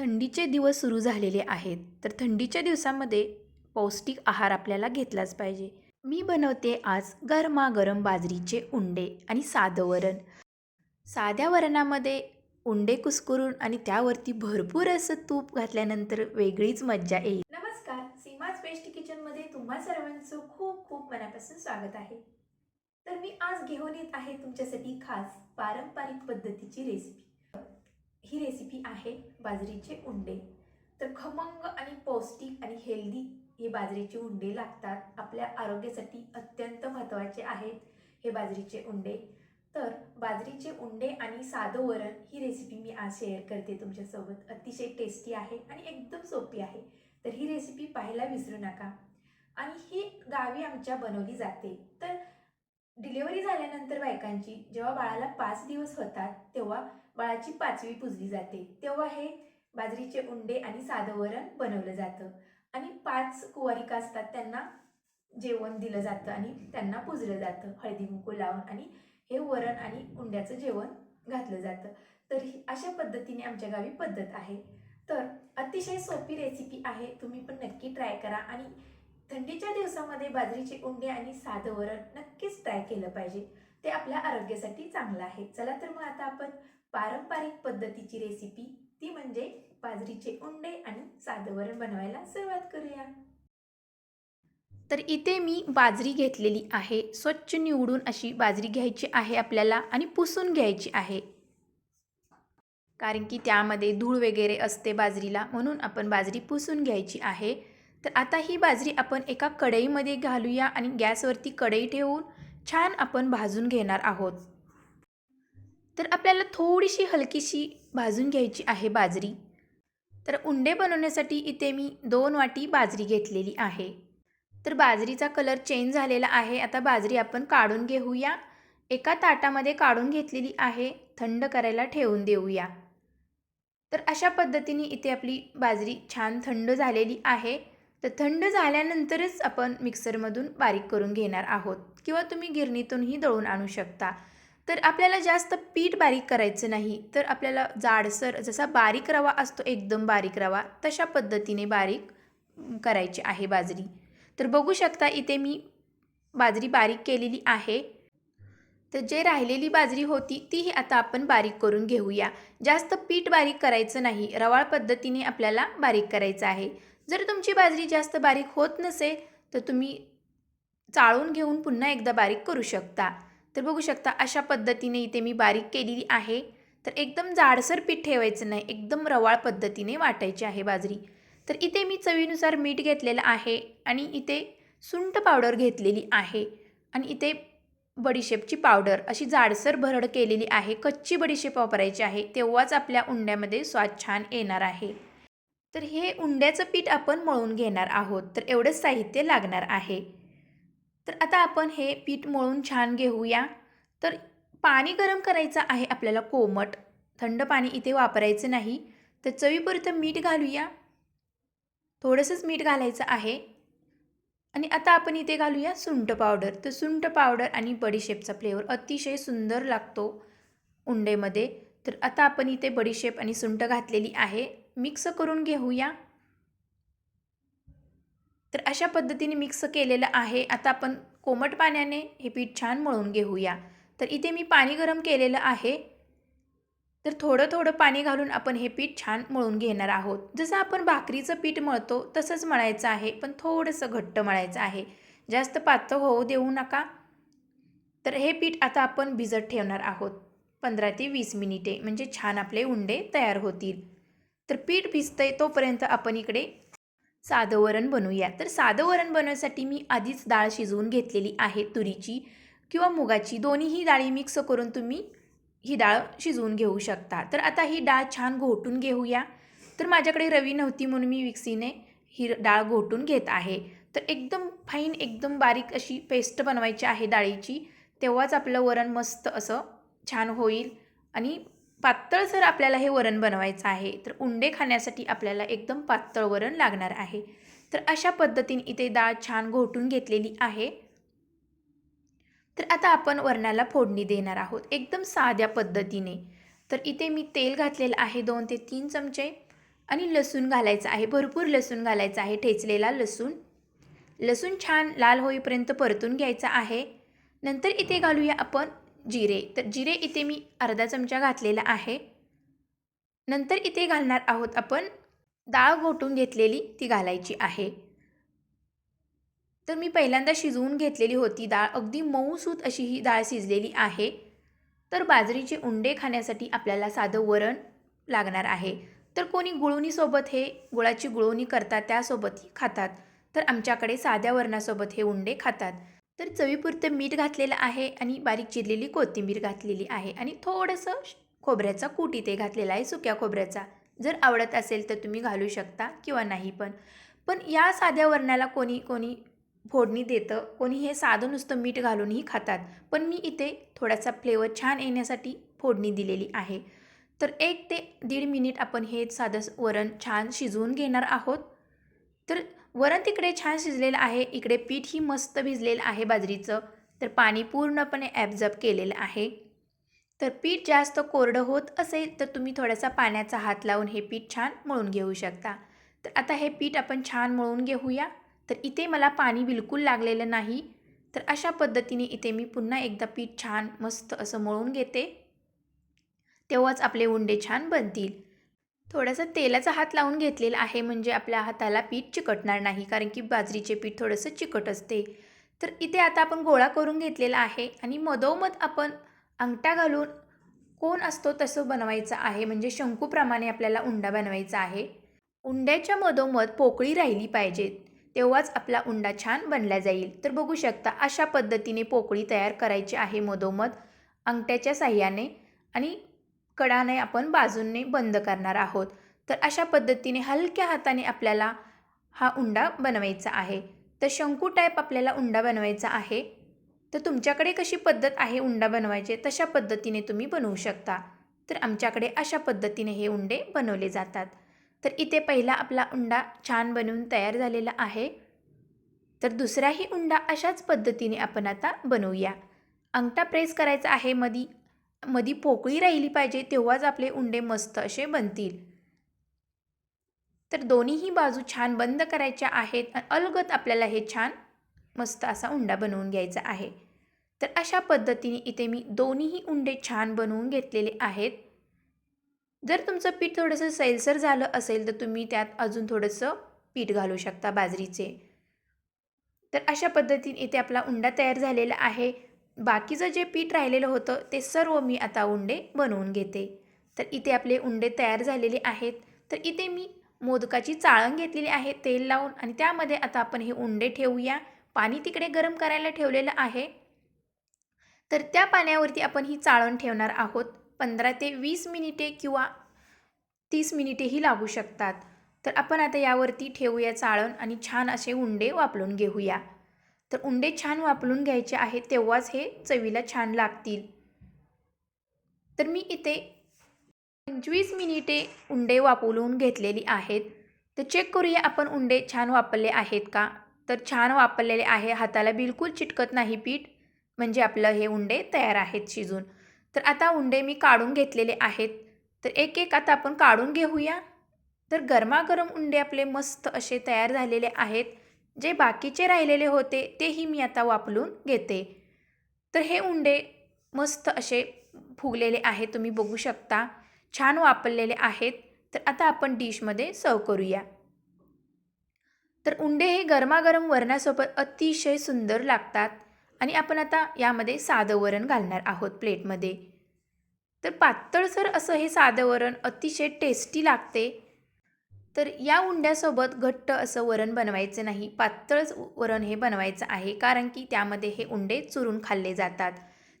थंडीचे दिवस सुरू झालेले आहेत तर थंडीच्या दिवसामध्ये पौष्टिक आहार आपल्याला घेतलाच पाहिजे. मी बनवते आज गरमागरम बाजरीचे उंडे आणि साधं वरण. साध्या वरणामध्ये उंडे कुस्करून आणि त्यावरती भरपूर असं तूप घातल्यानंतर वेगळीच मज्जा येईल. नमस्कार सीमाज बेस्ट किचनमध्ये तुम्हा सर्वांचं खूप खूप मनापासून स्वागत आहे. तर मी आज घेऊन येत आहे तुमच्यासाठी खास पारंपरिक पद्धतीची रेसिपी. ही रेसिपी आहे बाजरीचे उंडे. तर खमंग आणि पौष्टिक आणि हेल्दी हे बाजरीचे उंडे लागतात. आपल्या आरोग्यासाठी अत्यंत महत्त्वाचे आहेत हे बाजरीचे उंडे. तर बाजरीचे उंडे आणि साधं वरण ही रेसिपी मी आज शेअर करते तुमच्यासोबत. अतिशय टेस्टी आहे आणि एकदम सोपी आहे. तर ही रेसिपी पाहायला विसरू नका. आणि ही गावी आमच्या बनवली जाते. तर डिलिव्हरी झाल्यानंतर बायकांची जेव्हा बाळाला पाच दिवस होतात तेव्हा बाळाची पाचवी पुजली जाते. तेव्हा हे बाजरीचे उंडे आणि साधं वरण बनवलं जातं. आणि पाच कुवारिका असतात त्यांना जेवण दिलं जातं आणि त्यांना पुजलं जातं. हळदी कुंकू लावून आणि हे वरण आणि उंड्याचं जेवण घातलं जातं. तर ही अशा पद्धतीने आमच्या गावी पद्धत आहे. तर अतिशय सोपी रेसिपी आहे. तुम्ही पण नक्की ट्राय करा आणि थंडीच्या दिवसामध्ये बाजरीचे उंडे आणि साधं वरण नक्कीच ट्राय केलं पाहिजे. ते आपल्या आरोग्यासाठी चांगलं आहे. चला तर मग आता आपण पारंपरिक पद्धतीची रेसिपी ती म्हणजे बाजरीचे उंडे आणि साधं वरण बनवायला सुरुवात करूया. तर इथे मी बाजरी घेतलेली आहे. स्वच्छ निवडून अशी बाजरी घ्यायची आहे आपल्याला आणि पुसून घ्यायची आहे. कारण की त्यामध्ये धूळ वगैरे असते बाजरीला म्हणून आपण बाजरी पुसून घ्यायची आहे. तर आता ही बाजरी आपण एका कढईमध्ये घालूया आणि गॅसवरती कढई ठेवून छान आपण भाजून घेणार आहोत. तर आपल्याला थोडीशी हलकीशी भाजून घ्यायची आहे बाजरी. तर उंडे बनवण्यासाठी इथे मी दोन वाटी बाजरी घेतलेली आहे. तर बाजरीचा कलर चेंज झालेला आहे. आता बाजरी आपण काढून घेऊया. एका ताटामध्ये काढून घेतलेली आहे. थंड करायला ठेवून देऊया. तर अशा पद्धतीने इथे आपली बाजरी छान थंड झालेली आहे. तर थंड झाल्यानंतरच आपण मिक्सरमधून बारीक करून घेणार आहोत किंवा तुम्ही गिरणीतूनही दळून आणू शकता. तर आपल्याला जास्त पीठ बारीक करायचं नाही तर आपल्याला जाडसर जसा बारीक रवा असतो एकदम बारीक रवा तशा पद्धतीने बारीक करायची आहे बाजरी. तर बघू शकता इथे मी बाजरी बारीक केलेली आहे. तर जे राहिलेली बाजरी होती तीही आता आपण बारीक करून घेऊया. जास्त पीठ बारीक करायचं नाही रवाळ पद्धतीने आपल्याला बारीक करायचं आहे. जर तुमची बाजरी जास्त बारीक होत नसेल तर तुम्ही चाळून घेऊन पुन्हा एकदा बारीक करू शकता. तर बघू शकता अशा पद्धतीने इथे मी बारीक केलेली आहे. तर एकदम जाडसर पीठ ठेवायचं नाही एकदम रवाळ पद्धतीने वाटायची आहे बाजरी. तर इथे मी चवीनुसार मीठ घेतलेलं आहे आणि इथे सुंठ पावडर घेतलेली आहे. आणि इथे बडीशेपची पावडर अशी जाडसर भरड केलेली आहे. कच्ची बडीशेप वापरायची आहे. तेव्हाच आपल्या उंड्यामध्ये स्वाद छान येणार आहे. तर हे उंड्याचं पीठ आपण मळून घेणार आहोत. तर एवढंच साहित्य लागणार आहे. तर आता आपण हे पीठ मळून छान घेऊया. तर पाणी गरम करायचं आहे आपल्याला कोमट. थंड पाणी इथे वापरायचं नाही. तर चवीपुरतं मीठ घालूया. थोडंसंच मीठ घालायचं आहे. आणि आता आपण इथे घालूया सुंठ पावडर. तर सुंठ पावडर आणि बडीशेपचा फ्लेवर अतिशय सुंदर लागतो उंडेमध्ये. तर आता आपण इथे बडीशेप आणि सुंठ घातलेली आहे. मिक्स करून घेऊया. तर अशा पद्धतीने मिक्स केलेलं आहे. आता आपण कोमट पाण्याने हे पीठ छान मळून घेऊया. तर इथे मी पाणी गरम केलेलं आहे. तर थोडं थोडं पाणी घालून आपण हे पीठ छान मळून घेणार आहोत. जसं आपण भाकरीचं पीठ मळतो तसंच मळायचं आहे. पण थोडंसं घट्ट मळायचं आहे. जास्त पातळ होऊ देऊ नका. तर हे पीठ आता आपण भिजत ठेवणार आहोत. पंधरा ते वीस मिनिटे. म्हणजे छान आपले उंडे तयार होतील. तर पीठ भिजतंय तोपर्यंत आपण इकडे साधं वरण बनवूया. तर साधं वरण बनवण्यासाठी मी आधीच डाळ शिजवून घेतलेली आहे तुरीची किंवा मुगाची. दोन्हीही डाळी मिक्स करून तुम्ही ही डाळ शिजवून घेऊ शकता. तर आता ही डाळ छान घोटून घेऊया. तर माझ्याकडे रवी नव्हती म्हणून मी विक्सीने ही डाळ घोटून घेत आहे. तर एकदम फाईन एकदम बारीक अशी पेस्ट बनवायची आहे डाळीची. तेव्हाच आपलं वरण मस्त असं छान होईल आणि पातळ जर आपल्याला हे वरण बनवायचं आहे तर उंडे खाण्यासाठी आपल्याला एकदम पातळ वरण लागणार आहे. तर अशा पद्धतीने इथे डाळ छान घोटून घेतलेली आहे. तर आता आपण वरणाला फोडणी देणार आहोत एकदम साध्या पद्धतीने. तर इथे मी तेल घातलेलं आहे दोन ते तीन चमचे. आणि लसूण घालायचं आहे भरपूर लसूण घालायचं आहे ठेचलेला लसूण. लसूण छान लाल होईपर्यंत परतून घ्यायचा आहे. नंतर इथे घालूया आपण जिरे. तर जिरे इथे मी अर्धा चमचा घातलेला आहे. नंतर इथे घालणार आहोत आपण डाळ घोटून घेतलेली ती घालायची आहे. तर मी पहिल्यांदा शिजवून घेतलेली होती डाळ. अगदी मऊसूत अशी ही डाळ शिजलेली आहे. तर बाजरीचे उंडे खाण्यासाठी आपल्याला साधं वरण लागणार आहे. तर कोणी गुळवणीसोबत हे गुळाची गुळवणी करतात त्यासोबतही खातात. तर आमच्याकडे साध्या वरणासोबत हे उंडे खातात. तर चवीपुरतं मीठ घातलेलं आहे आणि बारीक चिरलेली कोथिंबीर घातलेली आहे आणि थोडंसं श- खोबऱ्याचा कूट इथे घातलेला आहे सुक्या खोबऱ्याचा. जर आवडत असेल तर तुम्ही घालू शकता किंवा नाही पण. पण या साध्या वरणाला कोणी कोणी फोडणी देतं कोणी हे साधं नुसतं मीठ घालूनही खातात. पण मी इथे थोडासा फ्लेवर छान येण्यासाठी फोडणी दिलेली आहे. तर एक ते दीड मिनिट आपण हे साधं वरण छान शिजवून घेणार आहोत. तर वरण तिकडे छान शिजलेलं आहे. इकडे पीठही मस्त भिजलेलं आहे बाजरीचं. तर पाणी पूर्णपणे ॲबजब केलेलं आहे. तर पीठ जास्त कोरडं होत असेल तर तुम्ही थोडासा पाण्याचा हात लावून हे पीठ छान मळून घेऊ शकता. तर आता हे पीठ आपण छान मळून घेऊया. तर इथे मला पाणी बिलकुल लागलेलं नाही. तर अशा पद्धतीने इथे मी पुन्हा एकदा पीठ छान मस्त असं मळून घेते. तेव्हाच आपले उंडे छान बनतील. थोडासा तेलाचा हात लावून घेतलेला आहे म्हणजे आपल्या हाताला पीठ चिकटणार नाही कारण की बाजरीचे पीठ थोडंसं चिकट असते. तर इथे आता आपण गोळा करून घेतलेला आहे आणि मधोमध आपण अंगठा घालून कोण असतो तसं बनवायचं आहे म्हणजे शंकूप्रमाणे आपल्याला उंडा बनवायचा आहे. उंड्याच्या मधोमध पोकळी राहिली पाहिजे तेव्हाच आपला उंडा छान बनला जाईल. तर बघू शकता अशा पद्धतीने पोकळी तयार करायची आहे मधोमध अंगठ्याच्या साह्याने. आणि कडाने आपण बाजूंनी बंद करणार आहोत. तर अशा पद्धतीने हलक्या हाताने आपल्याला हा उंडा बनवायचा आहे. तर शंकू टाईप आपल्याला उंडा बनवायचा आहे. तर तुमच्याकडे कशी पद्धत आहे उंडा बनवायचे? तशा पद्धतीने तुम्ही बनवू शकता. तर आमच्याकडे अशा पद्धतीने हे उंडे बनवले जातात. तर इथे पहिला आपला उंडा छान बनवून तयार झालेला आहे. तर दुसराही उंडा अशाच पद्धतीने आपण आता बनवूया. अंगठा प्रेस करायचा आहे मधी. मधी पोकळी राहिली पाहिजे तेव्हाच आपले उंडे मस्त असे बनतील. तर दोन्हीही बाजू छान बंद करायच्या आहेत आणि अलगत आपल्याला हे छान मस्त असा उंडा बनवून घ्यायचा आहे. तर अशा पद्धतीने इथे मी दोन्हीही उंडे छान बनवून घेतलेले आहेत. जर तुमचं पीठ थोडंसं सैलसर झालं असेल तर तुम्ही त्यात अजून थोडंसं पीठ घालू शकता बाजरीचे. तर अशा पद्धतीने इथे आपला उंडा तयार झालेला आहे. बाकीचं जे पीठ राहिलेलं होतं ते सर्व मी आता उंडे बनवून घेते. तर इथे आपले उंडे तयार झालेले आहेत. तर इथे मी मोदकाची चाळण घेतलेली आहे तेल लावून. आणि त्यामध्ये आता आपण हे उंडे ठेवूया. पाणी तिकडे गरम करायला ठेवलेलं आहे. तर त्या पाण्यावरती आपण ही चाळण ठेवणार आहोत. पंधरा ते वीस मिनिटे किंवा तीस मिनिटेही लागू शकतात. तर आपण आता यावरती ठेवूया चाळण आणि छान असे उंडे वापरून घेऊया. तर उंडे छान वापरून घ्यायचे आहेत तेव्हाच हे चवीला छान लागतील. तर मी इथे पंचवीस मिनिटे उंडे वापरून घेतलेली आहेत. तर चेक करूया आपण उंडे छान वापरले आहेत का? तर छान वापरलेले आहे हाताला बिलकुल चिटकत नाही पीठ म्हणजे आपलं हे उंडे तयार आहेत शिजून. तर आता उंडे मी काढून घेतलेले आहेत. तर एक एक आता आपण काढून घेऊया. तर गरमागरम उंडे आपले मस्त असे तयार झालेले आहेत. जे बाकीचे राहिलेले होते तेही मी आता वापरून घेते. तर हे उंडे मस्त असे फुगलेले आहेत तुम्ही बघू शकता. छान वापरलेले आहेत. तर आता आपण डिशमध्ये सर्व करूया. तर उंडे हे गरमागरम वरणासोबत अतिशय सुंदर लागतात आणि आपण आता यामध्ये साधं वरण घालणार आहोत प्लेटमध्ये. तर पातळसर असं हे साधं वरण अतिशय टेस्टी लागते. तर या उंड्यासोबत घट्ट असं वरण बनवायचं नाही पातळच वरण हे बनवायचं आहे कारण की त्यामध्ये हे उंडे चुरून खाल्ले जातात.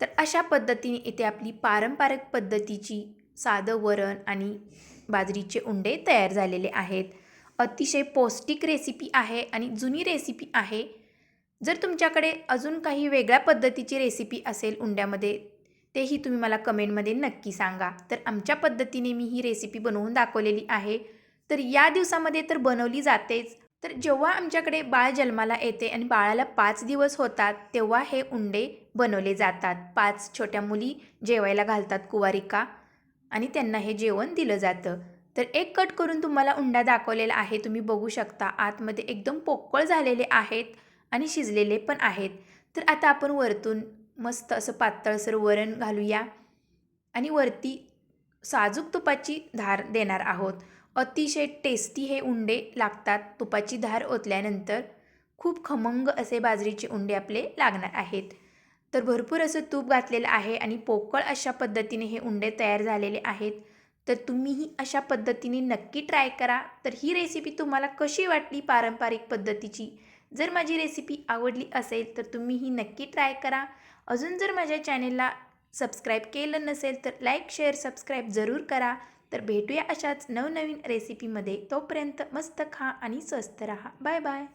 तर अशा पद्धतीने इथे आपली पारंपरिक पद्धतीची साधं वरण आणि बाजरीचे उंडे तयार झालेले आहेत. अतिशय पौष्टिक रेसिपी आहे आणि जुनी रेसिपी आहे. जर तुमच्याकडे अजून काही वेगळ्या पद्धतीची रेसिपी असेल उंड्यामध्ये तेही तुम्ही मला कमेंटमध्ये नक्की सांगा. तर आमच्या पद्धतीने मी ही रेसिपी बनवून दाखवलेली आहे. तर या दिवसामध्ये तर बनवली जातेच. तर जेव्हा आमच्याकडे बाळ जन्माला येते आणि बाळाला पाच दिवस होतात तेव्हा हे उंडे बनवले जातात. पाच छोट्या मुली जेवायला घालतात कुवारिका आणि त्यांना हे जेवण दिलं जातं. तर एक कट करून तुम्हाला उंडा दाखवलेला आहे तुम्ही बघू शकता. आतमध्ये एकदम पोकळ झालेले आहेत आणि शिजलेले पण आहेत. तर आता आपण वरतून मस्त असं पातळसर वरण घालूया आणि वरती साजूक तुपाची धार देणार आहोत. अतिशय टेस्टी हे उंडे लागतात. तुपाची धार ओतल्यानंतर खूप खमंग असे बाजरीचे उंडे आपले लागणार आहेत. तर भरपूर असं तूप घातलेलं आहे आणि पोकळ अशा पद्धतीने हे उंडे तयार झालेले आहेत. तर तुम्हीही अशा पद्धतीने नक्की ट्राय करा. तर ही रेसिपी तुम्हाला कशी वाटली पारंपरिक पद्धतीची? जर माझी रेसिपी आवडली असेल तर तुम्ही ही नक्की ट्राय करा. अजून जर माझ्या चॅनेलला सबस्क्राईब केलं नसेल तर लाईक शेअर सबस्क्राईब जरूर करा. तर भेटूया अशाच नवनवीन रेसिपीमध्ये तोपर्यंत मस्त खा आणि स्वस्त रहा. Bye bye